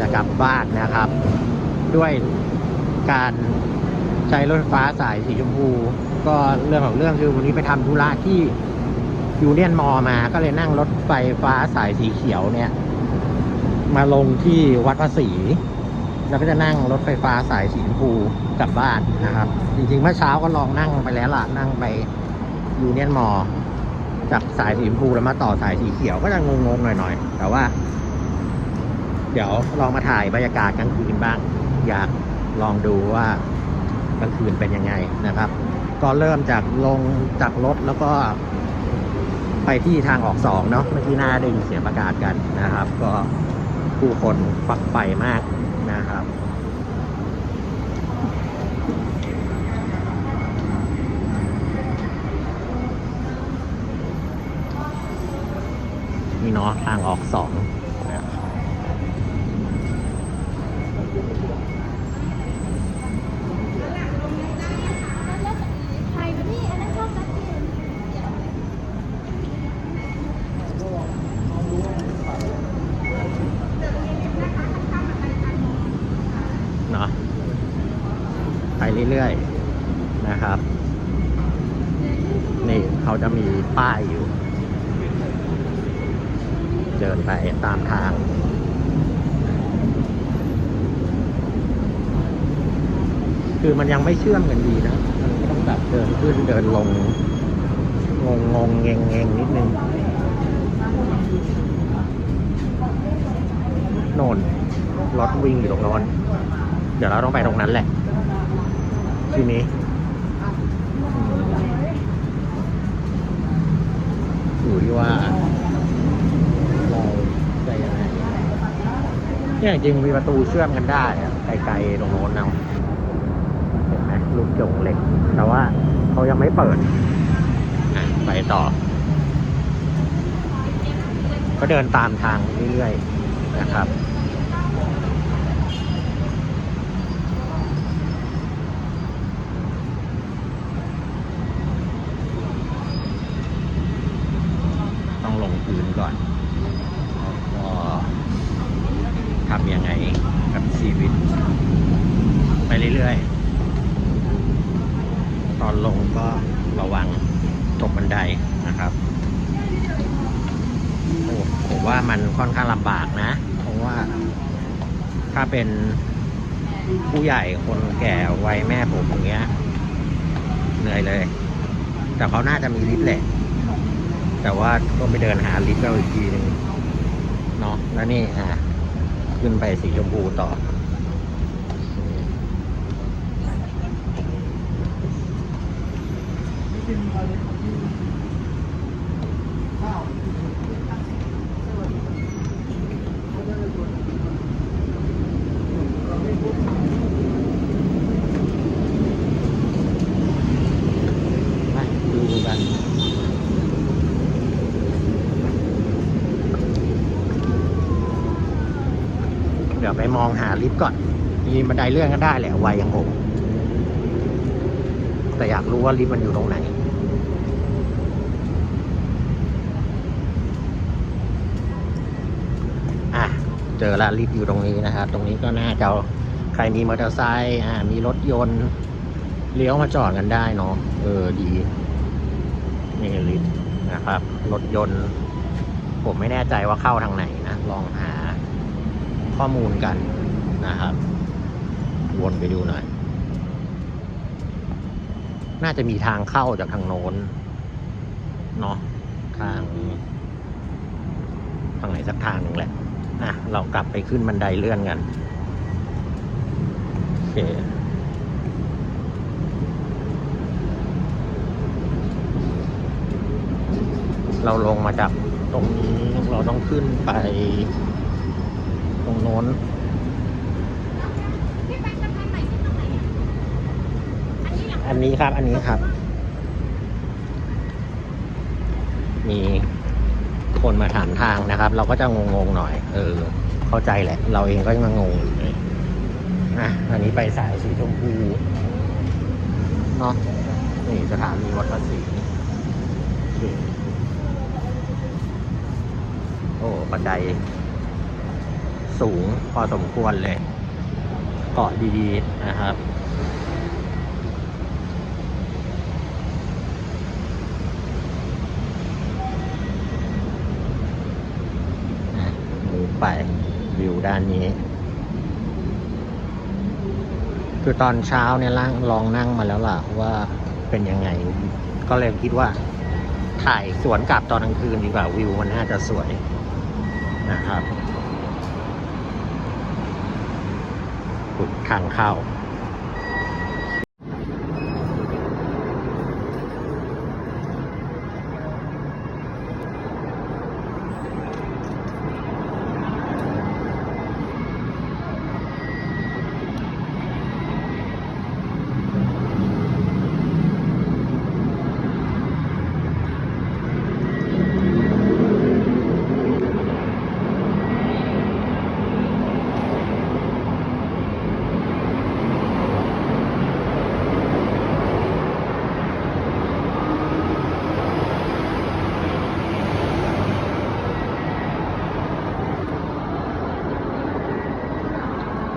จะกลับบ้านนะครับ ด้วยการใช้รถไฟฟ้าสายสีชมพู ก็เรื่องของเรื่องคือวันนี้ไปทำธุระที่ยูเนียนมอมา ก็เลยนั่งรถไฟฟ้าสายสีเขียวเนี่ย มาลงที่วัดภาษีแล้วก็จะนั่งรถไฟฟ้าสายสีชมพูกลับบ้านนะครับ จริงๆเมื่อเช้าก็ลองนั่งไปแล้วล่ะนั่งไปยูเนียนมอจากสายสีชมพูแล้วมาต่อสายสีเขียวก็จะงงๆหน่อยๆ แต่ว่า เดี๋ยวลองมาถ่ายบรรยากาศกลางคืนบ้าง อยากลองดูว่ากลางคืนเป็นยังไงนะครับ ก็เริ่มจากลงจากรถแล้วก็ ไปที่ทางออกสองเนาะเมื่อกี้หน้าได้ยินเสียงประกาศกันนะครับ ก็ผู้คนฟักไฟมากนะครับนี่เนาะทางออกสองนะครับ ใครวะนี่อันนั้นชอบนัดกิน เนาะไป เรื่อยๆนะครับ นี่เขาจะมีป้ายอยู่ เดินไปตามทางคือมันยังไม่เชื่อมกันดีนะ มันต้องแบบเดินขึ้นเดินลง งงงงเงงเงงนิดนึงนนรถวิ่งอยู่ตรงโน้นเดี๋ยวเราต้องไปตรงนั้นแหละ ทีนี้อืมอยู่ที่ว่าเราจะยังไงเนี่ยจริงๆมีประตูเชื่อมกันได้อะไกลๆตรงโน้นเนาะเห็นไหมลูกจงเหล็ก แต่ว่าเขายังไม่เปิดอะไปต่อ ก็เดินตามทางเรื่อยๆนะครับ ต้องลงพื้นก่อนแล้วก็ทำยังไงกับชีวิต ไปเรื่อยๆ ตอนลงก็ระวังตกบันไดนะครับ โอ้ผมว่ามันค่อนข้างลำบากนะ เพราะว่าถ้า เป็นผู้ใหญ่คนแก่วัยแม่ผมอย่างเงี้ยเหนื่อยเลย แต่เขาน่าจะมีลิฟต์แหละ แต่ว่าก็ไปเดินหาลิฟต์เราอีกทีหนึ่งเนาะแล้วนี่อะขึ้นไปสีชมพูต่อไปดูกัน เดี๋ยวไปมองหา ลิฟต์ก่อน มีบันไดเลื่อนก็ได้แหละวัยอย่างผมแต่อยากรู้ว่าลิฟต์มันอยู่ตรงไหนอะเจอละลิฟต์อยู่ตรงนี้นะครับตรงนี้ก็น่าจะใครมีมอเตอร์ไซค์อ่ามีรถยนต์เลี้ยวมาจอดกันได้เนาะเออดีนี่ลิฟต์นะครับ รถยนต์ ผมไม่แน่ใจว่าเข้าทางไหนนะ ลองหาข้อมูลกัน นะครับ วนไปดูหน่อย น่าจะมีทางเข้าจากทางโน้นเนาะทางทางไหนสักทางหนึ่งแหละอะเรากลับไปขึ้นบันไดเลื่อนกันโอเคเราลงมาจากตรงนี้เราต้องขึ้นไป ตรงโน้น พี่ไปสะพานใหม่ที่ตรงไหน อันนี้ครับ อันนี้ครับ มีคนมาถามทางนะครับ เราก็จะงงๆหน่อย เออ เข้าใจแหละ เราเองก็ยังงงอยู่เลยอะ อันนี้ไปสายสีชมพูเนาะนี่สถานีวัดภาษีโอเคโอ้บันไดสูงพอสมควรเลย เกาะดีๆนะครับ มู ไปวิวด้านนี้ คือตอนเช้าเนี่ยล่างลองนั่งมาแล้วล่ะว่าเป็นยังไง ก็เลยคิดว่า ถ่ายสวนกลับตอนกลางคืนดีกว่าวิวมันน่าจะสวยนะครับปุดทางเข้า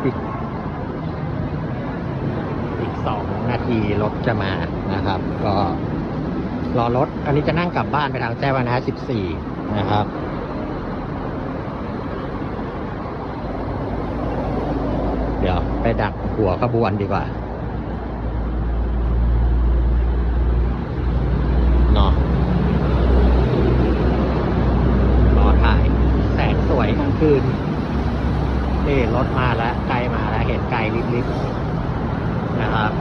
อีกอีกสองนาทีรถจะมานะครับ ก็รอรถ อันนี้จะนั่งกลั บ้านไปทางแจ้วนาสิบสี่นะครับ เดี๋ยวไปดักหัวขบวนดีกว่าเนาะรอถ่าย แสงสวยกลางคืน นี่รถมาแล้วไกลมาแล้ว เห็นไกลลิบๆนะครับ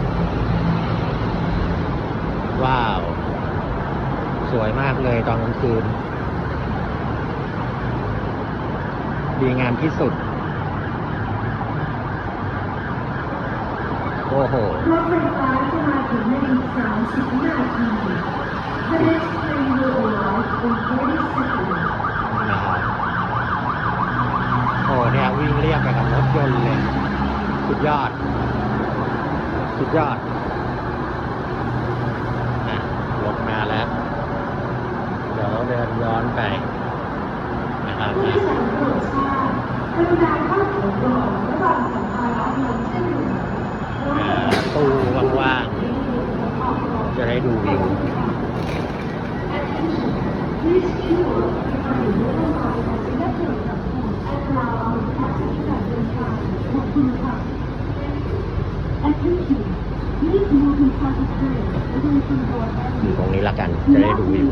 ว้าว สวยมากเลยตอนกลางคืน ดีงามที่สุด โอ้โห รถไฟฟ้าจะมาถึงในอีก30นาที The next train will arrive in 30 seconds. นะครับโอ้เนี่ยวิ่งเรียบไปกับรถยนต์เลย สุดยอด สุดยอดนะรถมาแล้ว เดี๋ยวเราเดินย้อนไปนะครับผู้นะโด ตู้ว่างๆ จะได้ดูวิวอยู่ตรงนี้ละกัน จะได้ดูวิว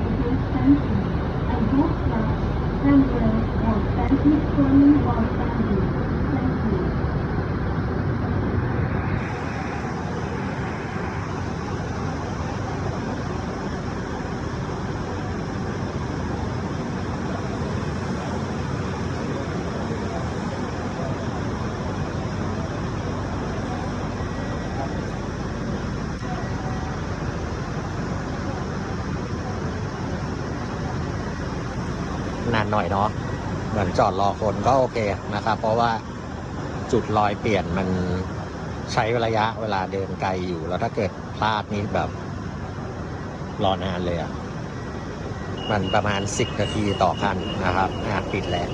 นานหน่อยเนาะ เหมือนจอดรอคนก็โอเคนะครับ เพราะว่าจุดลอยเปลี่ยนมันใช้ระยะเวลาเดินไกลอยู่ แล้วถ้าเกิดพลาดนี่แบบรอนานเลยอะ่ะ มันประมาณสิบนาทีต่อคันนะครับอะปิดแล้ว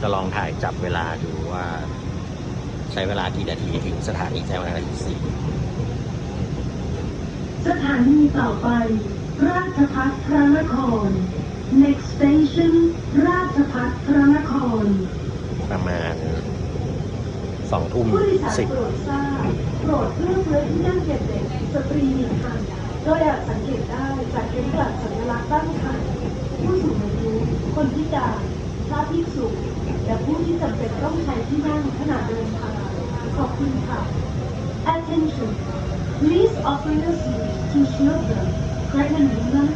จะลองถ่ายจับเวลาดูว่า ช้เวลากี่นาทีถึงสถานีแจ้งวัฒนะที่สี่สถานีต่อไป ราชพัฒพระนคร next station ราชพัฒพระนคร ประมาณสองทุ่มผู้โดยสารสิบ โปรดทราบโปรดเลือกเลือกที่นั่งเก็บเด็กสตรีหนึ่งคันโดยอาจสังเกตได้จากเข็มกลัดสัญลักษณ์ด้านข้างผู้สูงอายุคนพิการพระภิกษุและผู้ที่จำเป็นต้องใช้ที่นั่งขณะเดินทาง ขอบคุณค่ะ Attention Please offer your seat to children, pregnant women,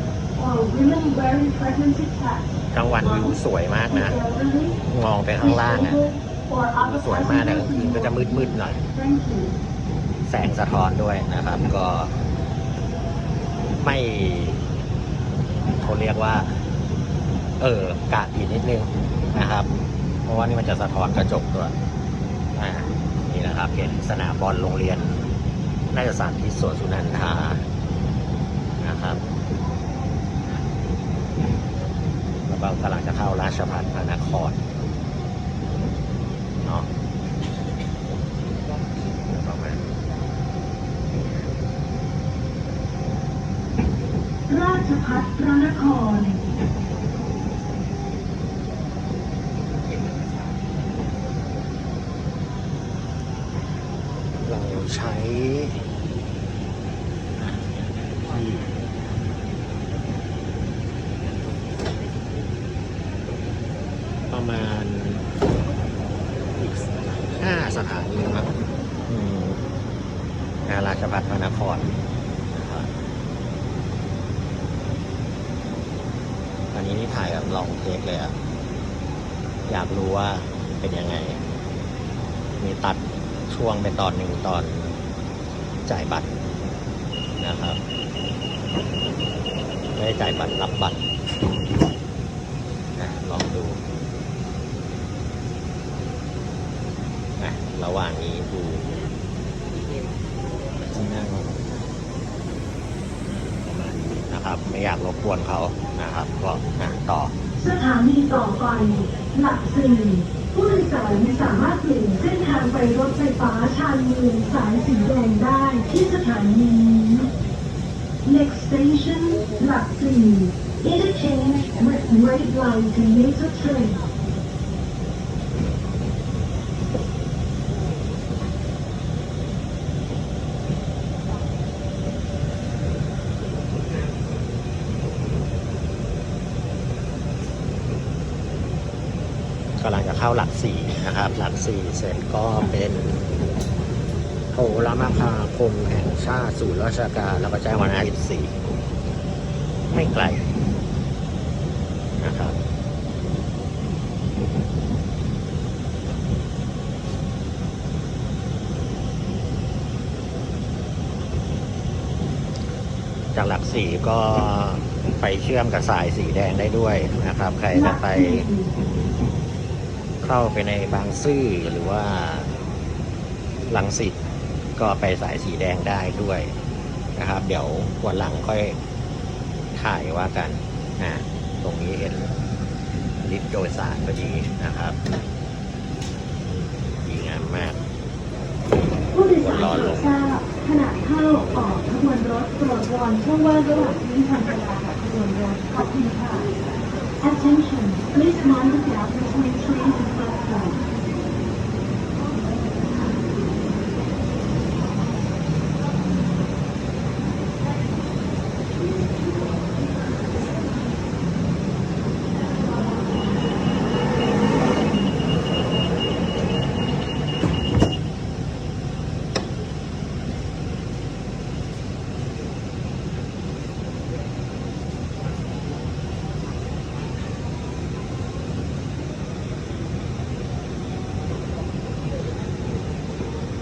or women wearing pregnancy tags. กลางวันวิวสวยมากนะ มองไปข้างล่างอะวิวสวยมากแต่กลางคืนก็จะมืดๆหน่อย แสงสะท้อนด้วยนะครับ ก็ไม่เขาเรียกว่า เออกาดอีกนิดนึงนะครับ เพราะว่านี่มันจะสะท้อนกระจกด้วยอ่า นี่นะครับ เห็นสนามบอลโรงเรียน น่าจะสานที่สวนสุนันทานะครับแล้วก็กำลังจะเข้าราชพัฒนพระนครเนาะประมาณราชพัฒนพระนคร เรา ใช้ประมาณอีกห้าสถานีมั้งอืมงาราชพัฒพระนครนะครับอันนี้นี่ถ่ายแบบลองเทคเลยอะอยากรู้ว่าเป็นยังไง มีตัดช่วงเป็นตอนหนึ่งตอน จ่ายบัตรนะครับ ไม่ได้จ่ายบัตรรับบัตรนะลองดูนะระหว่างนี้ดูที่นั่งประมาณนี้นะครับ ไม่อยากรบกวนเขานะครับ ก็นะต่อ สถานีต่อไปหลักสี่ ผู้โดยสารสามารถเปลี่ยนเส้นทางไปรถไฟฟ้าชานเมืองสายสีแดงได้ที่สถานี Next station หลักสี่ Interchange with Red Line to Major Train กำลังจะ เข้าหลักสี่นะครับ หลักสี่เสร็จก็เป็นโทรมาภาคมแห่งชาติศูนย์ราชการแล้วก็แจ้งวันอาทิตย์สี่ไม่ไกลนะครับจากหลักสี่ก็ไปเชื่อมกับสายสีแดงได้ด้วยนะครับ ใครจะไป เข้าไปในบางซื่อหรือว่าลังสิตก็ไปสายสีแดงได้ด้วยนะครับ เดี๋ยววันหลังค่อยถ่ายว่ากันนะตรงนี้เห็นลิฟต์โดยสารพอดีนะครับดีงามมากผู้โดยสารโปรดทราบขณะเข้าออกขบวนรถโปรดวอนช่องว่างระหว่างที่ทำเวลากับขบวนรถขอบคุณค่ะ Attention please mind the gap between trains and platforms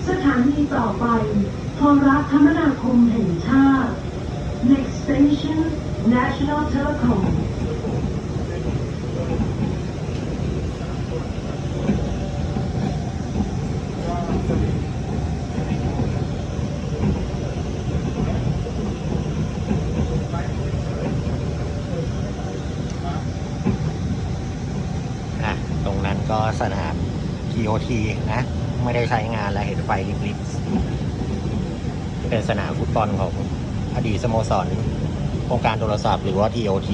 สถา นีต่อไปโทรคมนาคมแห่งชาติ Next station National Telecom อะตรงนั้นก็สนาม TOT นะ ไม่ได้ใช้งานแล้วเห็นไฟลิบๆเป็นสนามฟุตบอลของอดีตสโมสรองค์การโทรศัพท์หรือว่า TOT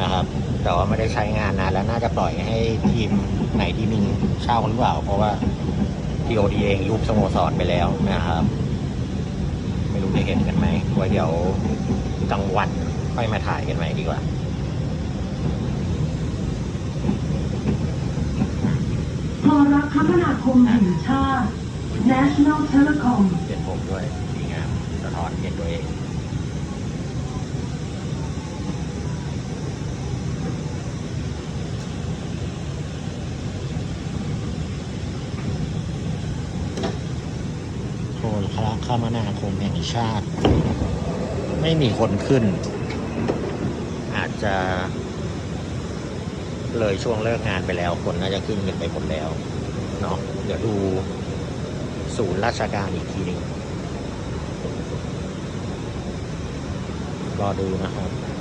นะครับ แต่ว่าไม่ได้ใช้งานนานแล้วน่าจะปล่อยให้ทีมไหนทีมหนึงเช่าหรือเปล่า เพราะว่า TOT เองยุบสโมสรไปแล้วนะครับ ไม่รู้ได้เห็นกันไหมไว้เดี๋ยวกลางวันค่อยมาถ่ายกันใหม่ดีกว่า โท รคมนาคมแห่งชาติ National Telecom เปลี่ยนผมด้วยดีงามสะท้อนเห็นตัวเองโทรคมนาคมแห่งชาติ ไม่มีคนขึ้น อาจจะ เลยช่วงเลิกงานไปแล้ว คนน่าจะขึ้นเงินไปหมดแล้วเนาะเดี๋ยวดูศูนย์ราชการอีกทีหนึ่งรอดูนะครับ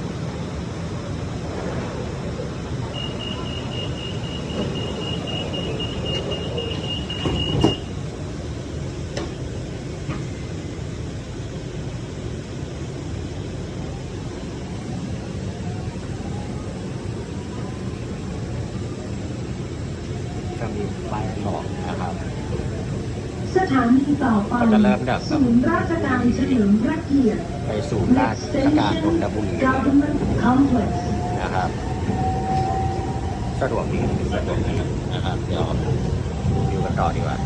จะเริ่มจากศูนย์ราชการเฉลิมพระเกียรติไปสู่ราชการนนทบุรี Government Complex นะครับสะดวกดีสะดวกดีนะครับ เดี๋ยวดูกันต่อดีกว่า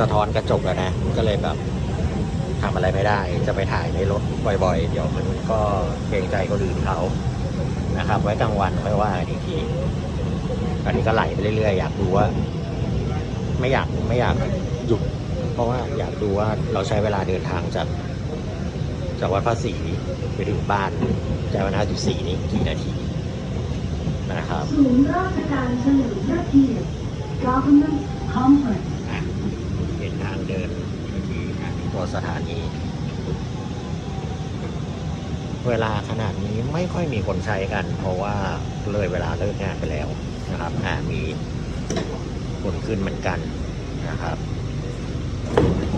สะท้อนกระจกแล้วนะ ก็เลยแบบทำอะไรไม่ได้ จะไปถ่ายในรถบ่อย ๆ เดี๋ยวมันก็เกรงใจคนอื่นเขานะครับ ไว้กลางวันค่อยว่านอีกทีอันนี้ก็ไหลไปเรื่อยๆ อยากดูว่า ไม่อยากไม่อยากหยุด เพราะว่าอยากดูว่าเราใช้เวลาเดินทางจากจากวัดพระศรีไปถึงบ้านแจ้วนาจุดสี่นี้กี่นาทีนะครับศูนย์ราชการเฉลิมพระเกียรติ Government Complex อะเห็นทางเดินที่ตัวสถานี เวลาขนาดนี้ไม่ค่อยมีคนใช้กัน เพราะว่าเลยเวลาเลิกงานไปแล้วนะครับอ่ามีคนขึ้นเหมือนกันนะครับ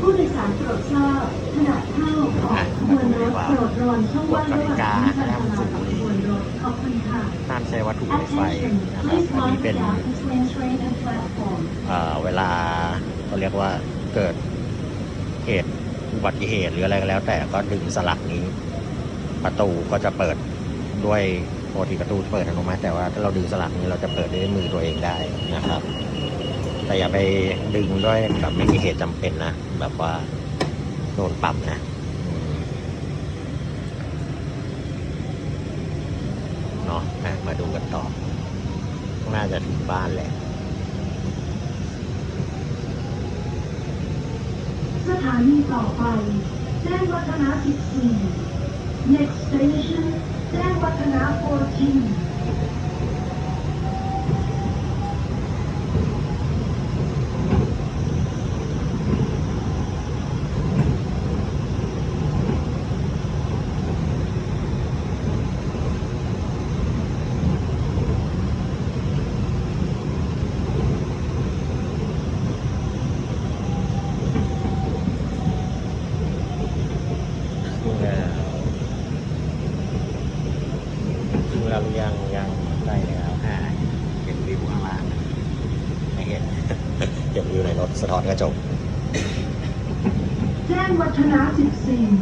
ผู้โดยสารโปรดทราบขณะเข้าออกขบวนรถโปรดระวังช่องว่างระหว่างที่จะทำงานออกขบวนรถขอบคุณค่ะห้ามใช้วัตถุไฟไฟ Attention นะครับ please อันนี้ mind เป็น the gap between train and platform เอ่อเวลาเขาเรียกว่าเกิดเหตุอุบัติเหตุหรืออะไรก็แล้ว แต่ก็ดึงสลักนี้ ประตูก็จะเปิดด้วยปกติประตูเปิดอัตโนมัติแต่ว่าถ้าเราดึงสลักนี้เราจะเปิดด้วยมือตัวเองได้นะครับ แต่อย่าไปดึงด้วยแบบไม่มีเหตุจำเป็นนะ แบบว่าโดนปรับนะเนาะอะมาดูกันต่อ น่าจะถึงบ้านแหละสถานีต่อไปแจ้งวัฒนะ14 next station แจ้งวัฒนะ 14 ดูแล้วดูแล้วยังยังได้แล้วอ่าเห็นวิวข้างล่างไม่เห็น เห็นวิวในรถสะท้อนกระจก แจ้ง วัฒนะ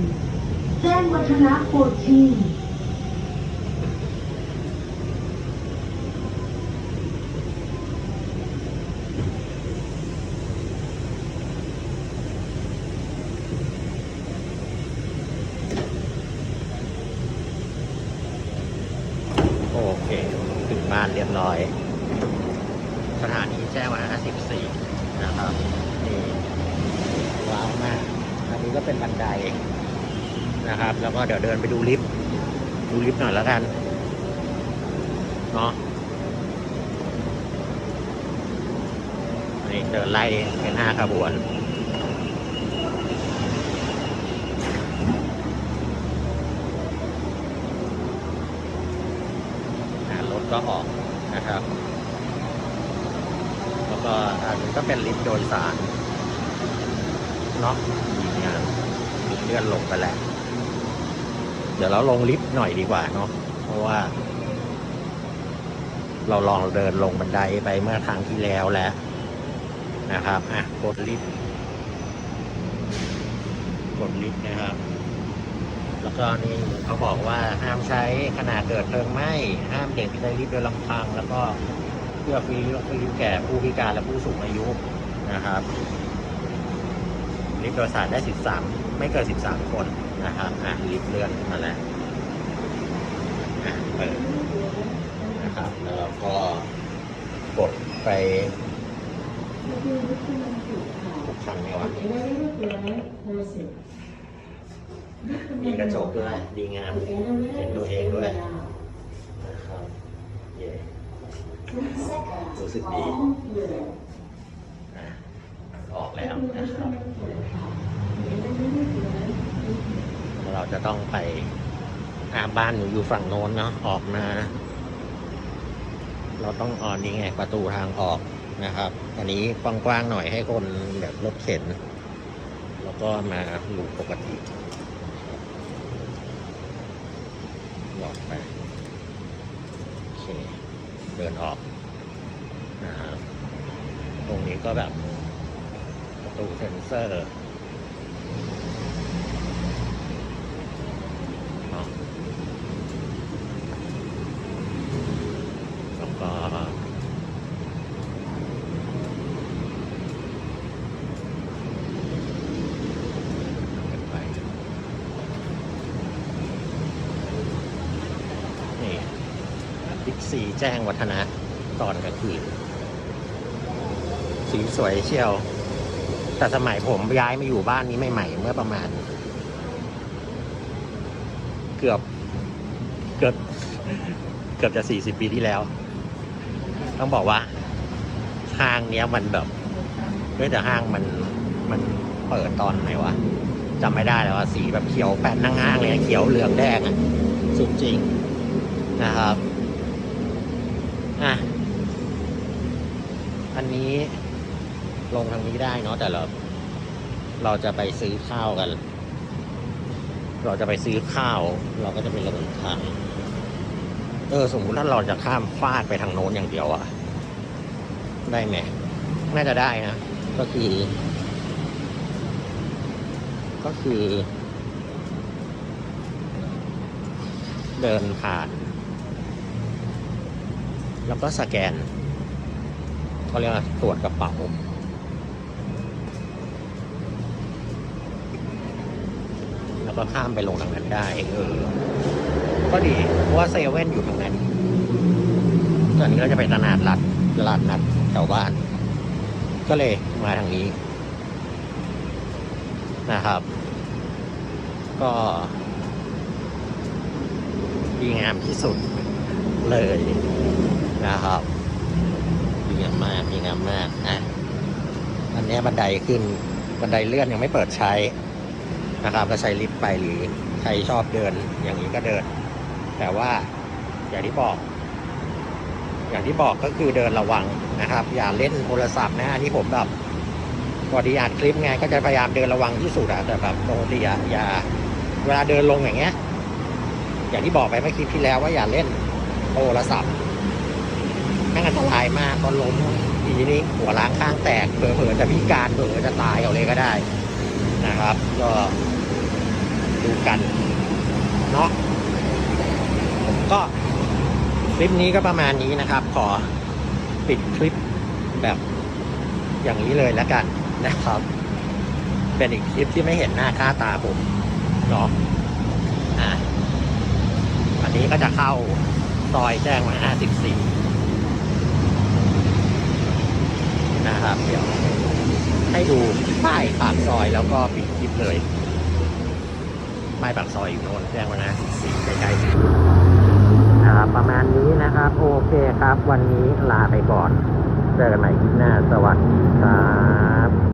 14 แจ้งวัฒนะ14โอเค ถึงบ้านเรียบร้อย สถานีแจ้งวัฒนะ14 นะครับนี่ว้าวมาก นี้ก็เป็นบันไดนะครับ แล้วก็เดี๋ยวเดินไปดูลิฟต์ดูลิฟต์หน่อยแล้วกันเนาะนี่เดินไล่เป็นห้าขบวนรถก็ออกนะครับ แล้วก็อันนี้ก็เป็นลิฟต์โดยสารเนาะ เลื่อนลงไปแล้ว เดี๋ยวเราลงลิฟต์หน่อยดีกว่าเนาะเพราะว่า เราลองเดินลงบันไดไปเมื่อครั้งที่แล้วแล้วนะครับ อะ กดลิฟต์ กดลิฟต์นะครับ แล้วก็นี่เขาบอกว่าห้ามใช้ขณะเกิดเพลิงไหม้ ห้ามเด็กใช้ลิฟต์โดยลำพัง แล้วก็เพื่อฟรีฟรีแก่ผู้พิการและผู้สูงอายุนะครับลิฟต์โดยสารได้ 13 ไม่เกิน13 คนนะครับอะลิฟต์เลื่อนขึ้นมาแล้วอะเปิดนะครับแล้วเราก็กดไปทุกครั้งไหมวะมีกระจกด้วย ดีงามเห็นตัวเองด้วยนะครับเย่รู้สึกดีอะออกแล้วนะครับ เราจะต้องไปอาบ้านหนูอยู่ฝั่งโน้นเนาะออกมา เราต้องออนนี้ไงประตูทางออกนะครับ อันนี้กว้างๆหน่อยให้คนแบบรถเข็น แล้วก็มาหลูปกติหลอดไปโอเคเดินออกนะครับตรงนี้ก็แบบประตูเซ็นเซอร์เนาะแล้วก็กันไป นี่บิ๊ก ซีแจ้งวัฒนะตอนกลางคืนสีสวยเชียว แต่สมัยผมย้ายมาอยู่บ้านนี้ใหม่ๆเมื่อประมาณ เกือบเกือบเกือบจะสี่สิบปีที่แล้ว ต้องบอกว่าห้างเนี้ยมันแบบเฮ้ยแต่ห้างมันมันเปิดตอนไหนวะจำไม่ได้แล้วว่าสีแบบเขียวแปดนั่งห้างเลยนะเขียวเหลืองแดงอะสุดจริงนะครับ อะ อันนี้ ลงทางนี้ได้เนาะแต่เราเราจะไปซื้อข้าวกัน เราจะไปซื้อข้าว เราก็จะไปลงอีกทางเออสมมุติถ้าเราจะข้ามฟาดไปทางโน้นอย่างเดียวอะได้ไหมน่าจะได้นะ ก็คือ ก็คือ เดินผ่าน แล้วก็สแกนเขาเรียกว่าตรวจกระเป๋า แล้วก็ข้ามไปลงทางนั้นได้เออก็ดีเพราะว่าเซเว่นอยู่ทางนั้นตอนนี้เราจะไปตลาดนัดตลาดนัดแถวบ้าน ก็เลยมาทางนี้ นะครับ ก็ดีงามที่สุดเลยนะครับดีงามมากดีงามมากนะอันนี้บันไดขึ้นบันไดเลื่อนยังไม่เปิดใช้ นะครับก็ใช้ลิฟต์ไปหรือใครชอบเดินอย่างนี้ก็เดิน แต่ว่าอย่างที่บอก อย่างที่บอกก็คือเดินระวังนะครับ อย่าเล่นโทรศัพท์นะอันนี้ผมแบบพอดีอัดคลิปไงก็จะพยายามเดินระวังที่สุดอะแต่แบบปกติอะอย่าเวลาเดินลงอย่างเงี้ย อย่างที่บอกไปเมื่อคลิปที่แล้วว่าอย่าเล่นโทรศัพท์แม่งอันตรายมากตอนล้มทีนี้หัวล้างข้างแตกเผลอๆจะพิการเผลอจะตายเอาเลยก็ได้นะครับ ก็ ดูกันเนาะผมก็คลิปนี้ก็ประมาณนี้นะครับ ขอปิดคลิปแบบอย่างนี้เลยแล้วกันนะครับ เป็นอีกคลิปที่ไม่เห็นหน้าค่าตาผมเนาะอะวันนี้ก็จะเข้าซอยแจ้งมา54นะครับ เดี๋ยวให้ดูป้ายปากซอยแล้วก็ปิดคลิปเลย ป้ายปากซอยอยู่โน่นแจ้งมา54ใกล้ๆครับประมาณนี้นะครับ โอเคครับ วันนี้ลาไปก่อน เจอกันใหม่คลิปหน้า สวัสดีครับ